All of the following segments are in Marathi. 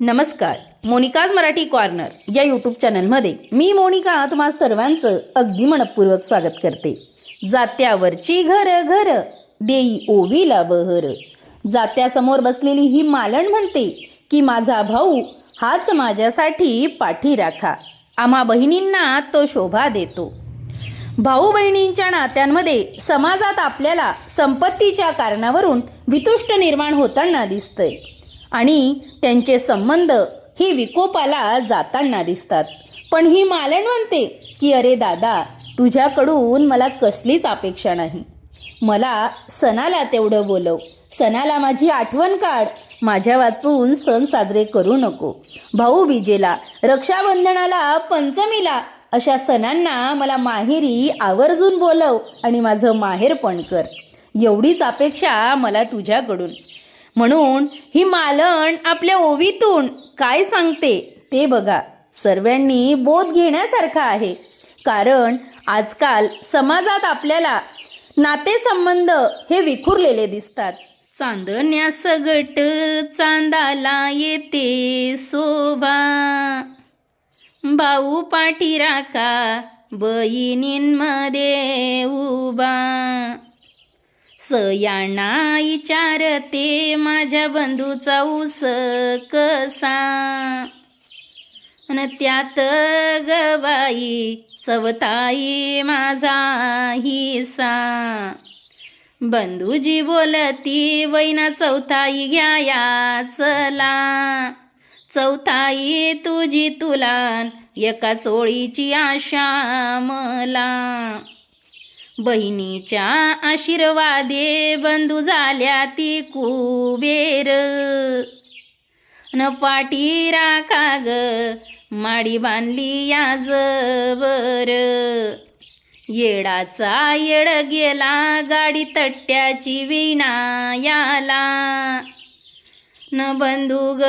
नमस्कार मोनिकाज मराठी कॉर्नर या यूट्यूब चॅनलमध्ये मी मोनिका तुम्हा सर्वांचं अगदी मनपूर्वक स्वागत करते. जात्यावरची घर घर देई ओवीला बहर. जात्यासमोर बसलेली ही मालण म्हणते की माझा भाऊ हाच माझ्यासाठी पाठी राखा. आम्हा बहिणींना तो शोभा देतो. भाऊ बहिणींच्या नात्यांमध्ये समाजात आपल्याला संपत्तीच्या कारणावरून वितुष्ट निर्माण होताना दिसतंय. आणि त्यांचे संबंध ही विकोपाला जाताना दिसतात. पण ही मालण म्हणते की अरे दादा तुझ्याकडून मला कसलीच अपेक्षा नाही. मला सणाला तेवढं बोलव. सणाला माझी आठवण काढ. माझ्या वाचून सण साजरे करू नको. भाऊ बीजेला रक्षाबंधनाला पंचमीला अशा सणांना मला माहेरी आवर्जून बोलव आणि माझं माहेर पण कर. एवढीच अपेक्षा मला तुझ्याकडून. म्हणून ही मालण आपल्या ओवीतून काय सांगते ते बघा. सर्वांनी बोध घेण्यासारखा आहे. कारण आजकाल समाजात आपल्याला नातेसंबंध हे विखुरलेले दिसतात. चांदण्या सगट चांदाला येते शोभा. भाऊ पाठी राखा बहिणींमध्ये उभा. सयाणा विचारते माझ्या बंधूचा उस कसा? न त्यात गबाई चवताई माझा हिसा. बंधूजी बोलती वैना चौथाई घ्याया चला चौथाई तुझी तुला एका चोळीची आशा मला. बहिणीच्या आशीर्वादे बंधू झाल्या ती कुबेर. न पाठी राखा ग माडी बांधली याजबर येडाचा येड गेला गाडी तट्ट्याची विणा याला. न बंधू ग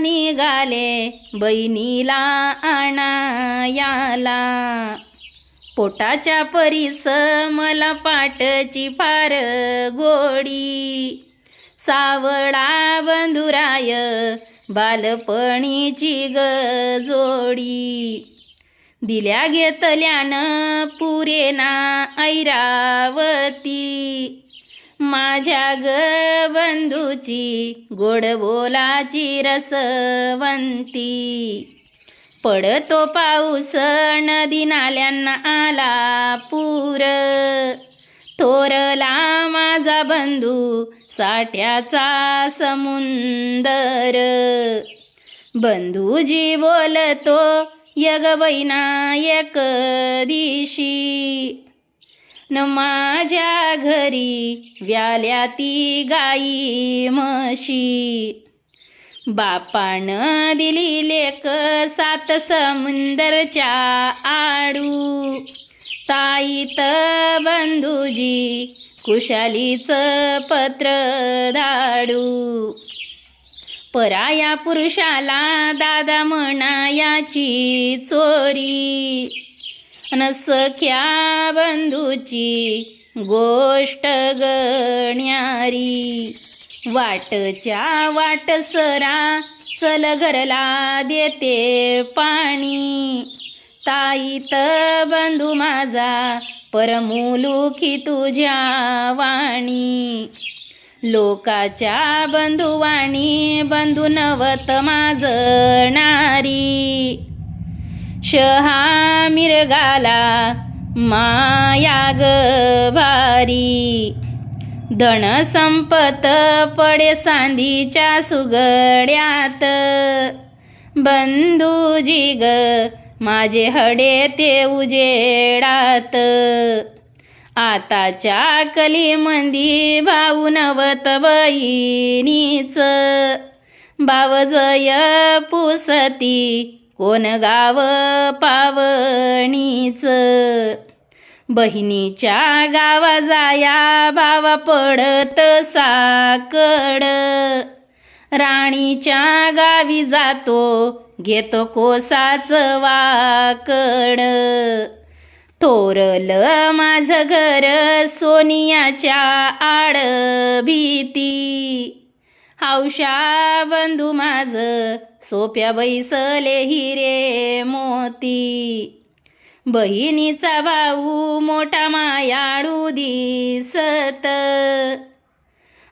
निघाले बहिणीला आणायाला पोटाच्या परीस मला पाटची फार गोडी. सावळा बंधुराय बालपणीची ग जोडी. दिल्या घेतल्यानं पुरेना ऐरावती. माझ्या ग बंधूची गोड बोलाची रसवंती. पडतो पाऊस नदी नाल्यांना आला पूर. थोरला माझा बंधू साठ्याचा समुंदर. बंधूजी बोलतो यग बैना एक दिशी. न माझ्या घरी व्याल्या ती गाई म्हशी. बापानं दिली लेक सात समुंदरच्या आडू. ताईत बंधूजी कुशालीच पत्र धाडू. पराया पुरुषाला दादा म्हणायाची चोरी. न सख्या बंधूची गोष्ट गण्यारी. वाटच्या वाट सरा चल घरला देते पाणी. ताईत बंधू माझा परमुलुखी तुझ्या वाणी. लोकाच्या बंधुवाणी बंधू नवत माझ नारी शहा मिरगाला माया ग भारी. धन संपत पडे सांधीच्या सुगड्यात. बंधूजी ग माझे हडे ते उजेडात. आताच्या कलीमंदी भाऊ नवत बहिणीच. बावजय पुसती कोण गाव पावणीच. बहिणीच्या गावा जाया भावा पडत साकड. राणीच्या गावी जातो घेतो कोसाच वाकड. तोरलं माझं घर सोनियाच्या आड भीती. हौशा बंधू माझ सोप्या बैसले हिरे मोती. बहिणीचा भाऊ मोठा मायाळू दिसत.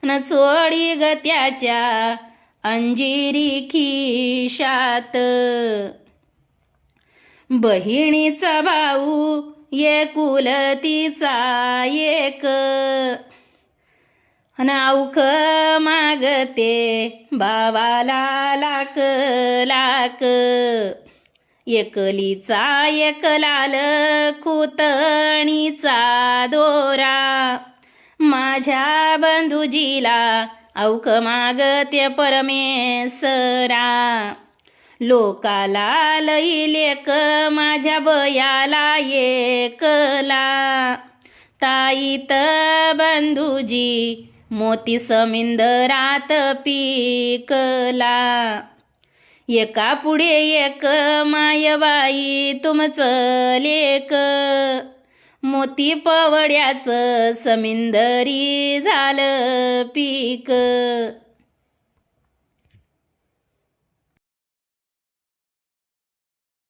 न चोळी ग त्याच्या अंजिरी खिशात. बहिणीचा भाऊ एकुलतीचा एक. नावख मागते भावाला लाक लाक एकलीचा एक लाल खुतणीचा दोरा. माझ्या बंधुजीला औक मागते परमेसरा. लोकाला लई लेक माझ्या बयाला एकला. ताईत बंधुजी मोती समिंदरात पिकला. एका पुढे एक मायबाई तुमचं लेक. मोती पवड्याचं समिंदरी झालं पीक.